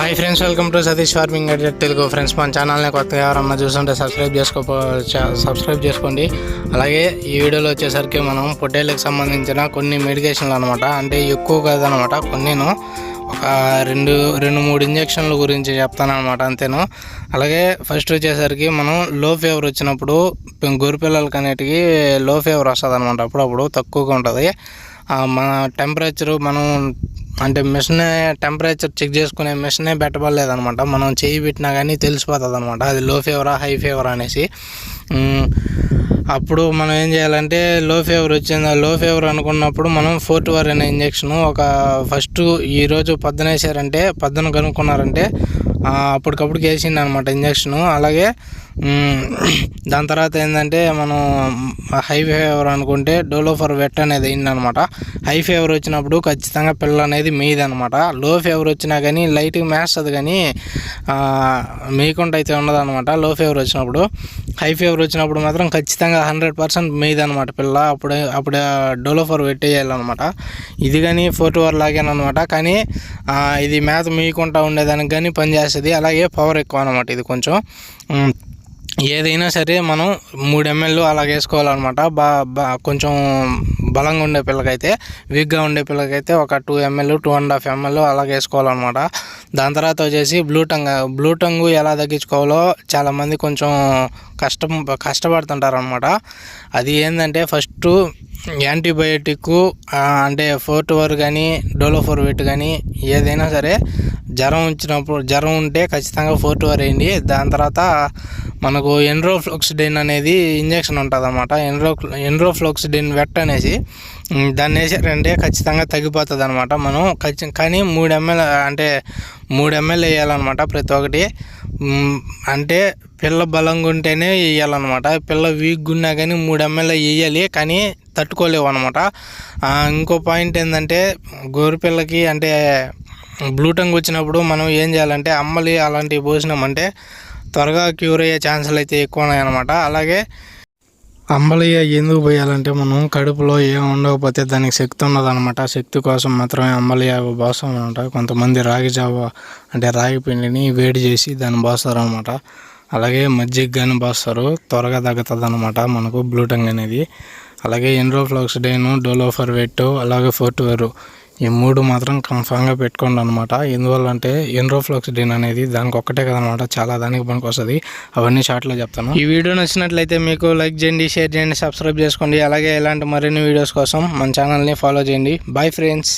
Hi friends welcome to Satish farming అడ్జెట్ Telugu friends మన ఛానల్ని కొత్తగా ఎవరన్నా చూస్తుంటే సబ్స్క్రైబ్ చేసుకో సబ్స్క్రైబ్ చేసుకోండి. అలాగే ఈ వీడియోలో వచ్చేసరికి మనం పొట్టేళ్ళకి సంబంధించిన కొన్ని మెడికేషన్లు అనమాట అంటే ఎక్కువ కాదనమాట కొన్నిను. ఒక రెండు రెండు మూడు ఇంజక్షన్ల గురించి చెప్తాను అనమాట అంతేను. అలాగే ఫస్ట్ వచ్చేసరికి మనం లో ఫీవర్ వచ్చినప్పుడు గొరిపిల్లలకి అనేటికి లో ఫీవర్ వస్తుంది అనమాట అప్పుడప్పుడు తక్కువగా ఉంటుంది. మన టెంపరేచరు మనం అంటే మిషనే టెంపరేచర్ చెక్ చేసుకునే మిషనే పెట్టబడలేదనమాట మనం చేయి పెట్టినా కానీ తెలిసిపోతుంది అనమాట అది లో ఫీవరా హై ఫీవర్ అనేసి. అప్పుడు మనం ఏం చేయాలంటే లో ఫీవర్ వచ్చింది లో ఫీవర్ అనుకున్నప్పుడు మనం ఫోర్ట్ వర్ అనే ఇంజక్షన్ ఒక ఫస్ట్ ఈరోజు పొద్దున వేసారంటే పొద్దున కనుక్కున్నారంటే అప్పటికప్పుడు వేసింది అనమాట ఇంజక్షన్. అలాగే దాని తర్వాత ఏంటంటే మనం హై ఫీవర్ అనుకుంటే డోలోఫర్ వెట్ అనేది అయిందనమాట హై ఫీవర్ వచ్చినప్పుడు ఖచ్చితంగా పిల్ల అనేది మేయదు అనమాట లో ఫీవర్ వచ్చినా కానీ లైట్గా మేస్తుంది కానీ ఆ, మేయకుండా అయితే ఉండదు లో ఫీవర్ వచ్చినప్పుడు. హై ఫీవర్ వచ్చినప్పుడు మాత్రం ఖచ్చితంగా హండ్రెడ్ పర్సెంట్ మేయదు అనమాట పిల్ల. అప్పుడు అప్పుడు డోలోఫర్ పెట్టేయాలన్నమాట ఇది కానీ ఫోర్ట్ అవర్ లాగేనమాట కానీ ఇది మేత మీకుంటా ఉండేదానికి కానీ పనిచేస్తుంది అలాగే పవర్ ఎక్కువ అనమాట ఇది కొంచెం. ఏదైనా సరే మనం మూడు ఎంఎల్ అలా వేసుకోవాలన్నమాట. బా బా కొంచెం బలంగా ఉండే పిల్లకైతే వీక్గా ఉండే పిల్లకైతే ఒక two ML two and half ML అలా వేసుకోవాలన్నమాట. దాని తర్వాత వచ్చేసి బ్లూ టంగ్ బ్లూ టంగు ఎలా తగ్గించుకోవాలో చాలామంది కొంచెం కష్టం కష్టపడుతుంటారు అనమాట అది ఏంటంటే ఫస్ట్ యాంటీబయోటిక్ అంటే ఫోర్ట్ వర్ కానీ డోలోఫోర్ వెట్ కానీ ఏదైనా సరే జ్వరం వచ్చినప్పుడు జ్వరం ఉంటే ఖచ్చితంగా ఫోర్ట్ వర్ వేయండి. దాని తర్వాత మనకు ఎన్రోఫ్లోక్సిడిన్ అనేది ఇంజెక్షన్ ఉంటుంది అనమాట ఎన్రో ఎన్రోఫ్లోక్సిడిన్ వెట్ అనేసి దాన్ని వేసారంటే ఖచ్చితంగా తగ్గిపోతుంది అనమాట మనం ఖచ్చి కానీ మూడు ఎంఎల్ అంటే మూడు ఎంఎల్ వేయాలన్నమాట ప్రతి ఒక్కటి. అంటే పిల్ల బలంగా ఉంటేనే వేయాలన్నమాట. పిల్ల వీక్గా ఉన్నా కానీ మూడు ఎంఎల్ వేయాలి కానీ తట్టుకోలేవు అనమాట ఇంకో పాయింట్ ఏంటంటే గోరుపిల్లకి అంటే బ్లూటంగ్ వచ్చినప్పుడు మనం ఏం చేయాలంటే అమ్మలి అలాంటివి పోసినామంటే త్వరగా క్యూర్ అయ్యే ఛాన్సులు అయితే ఎక్కువ ఉన్నాయన్నమాట అలాగే అంబలియ ఎందుకు పోయాలంటే మనం కడుపులో ఏం ఉండకపోతే దానికి శక్తి ఉన్నదనమాట శక్తి కోసం మాత్రమే అంబలియ పోస్తాం అనమాట కొంతమంది రాగి జావ అంటే రాగి పిండిని వేడి చేసి దాన్ని పోస్తారు అనమాట అలాగే మజ్జిగ కానీ పోస్తారు త్వరగా తగ్గుతుంది అనమాట మనకు బ్లూటంగ్ అనేది. అలాగే ఎన్రోఫ్లాక్సిడైన్ డోలోఫర్ వెట్ అలాగే ఫోర్ట్వేరు. ఈ మూడు మాత్రం కన్ఫామ్గా పెట్టుకోండి అనమాట ఎందువల్ల అంటే ఎన్రోఫ్లాక్సిడిన్ అనేది దానికి ఒక్కటే కదనమాట చాలా దానికి పనికి వస్తుంది అవన్నీ షార్ట్లో చెప్తాను. ఈ వీడియో నచ్చినట్లయితే మీకు లైక్ చేయండి షేర్ చేయండి సబ్స్క్రైబ్ చేసుకోండి. అలాగే ఇలాంటి మరిన్ని వీడియోస్ కోసం మన ఛానల్ని ఫాలో చేయండి. Bye friends